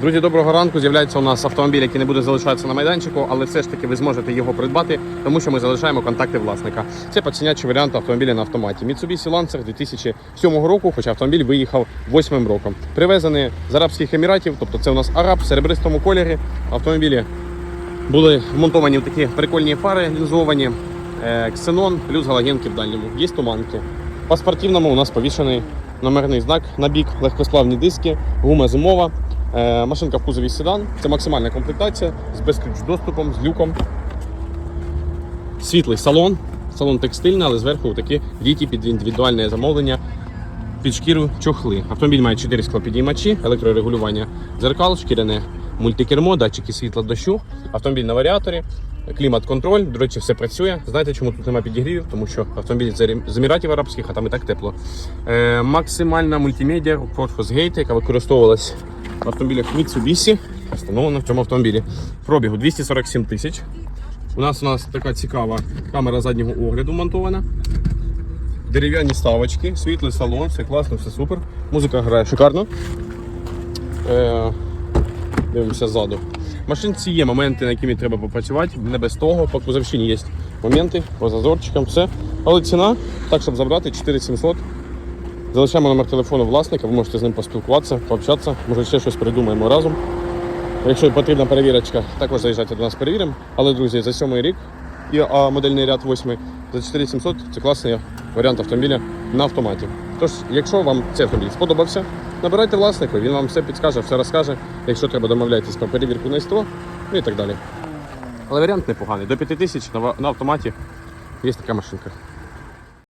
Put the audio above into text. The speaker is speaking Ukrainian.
Друзі, доброго ранку. З'являється у нас автомобіль, який не буде залишатися на майданчику, але все ж таки ви зможете його придбати, тому що ми залишаємо контакти власника. Це поцінячий варіант автомобіля на автоматі. Mitsubishi Lancer 2007 року, хоча автомобіль виїхав 8 роком. Привезений з Арабських Еміратів, тобто це у нас араб в серебристому кольорі. Автомобілі були вмонтовані в такі прикольні фари лінзовані, е, ксенон, плюс галогенки в дальньому. Є туманки. По спортивному у нас повішений номерний знак на бік, легкосплавні диски, гума зимова. Е, Машинка в кузові седан. Це максимальна комплектація з безключ доступом, з люком. Світлий салон. Салон текстильний, але зверху такі літі під індивідуальне замовлення під шкіру чохли. Автомобіль має 4 склопідіймачі, електрорегулювання дзеркал, шкіряне мультикермо, датчики світла дощу, автомобіль на варіаторі, клімат-контроль. До речі, все працює. Знаєте, чому тут немає підігрівів? Тому що автомобіль з Еміратів Арабських, а там і так тепло. Е, максимальна мультимедіа Ford Gate, яка використовувалась в автомобілях Mitsubishi, встановлена в цьому автомобілі. Пробігу 247 тисяч. У нас у нас така цікава камера заднього огляду монтована. Дерев'яні ставочки, світлий салон, все класно, все супер. Музика грає шикарно. Е, дивимося ззаду. Машинці є моменти, на якими треба попрацювати, не без того. По кузовщині є моменти, по зазорчикам, все. Але ціна, так, щоб забрати, 4700. Залишаємо номер телефону власника, ви можете з ним поспілкуватися, пообщатися, може ще щось придумаємо разом. Якщо потрібна перевірочка, також заїжджайте до нас перевіримо. Але, друзі, за сьомий рік а, модельний ряд 8 за 4700 це класний варіант автомобіля на автоматі. Тож, якщо вам цей автомобіль сподобався, набирайте власника, він вам все підскаже, все розкаже. Якщо треба, домовляйтесь про перевірку на ІСТО, ну і так далі. Але варіант непоганий. До 5000 тисяч на автоматі є така машинка.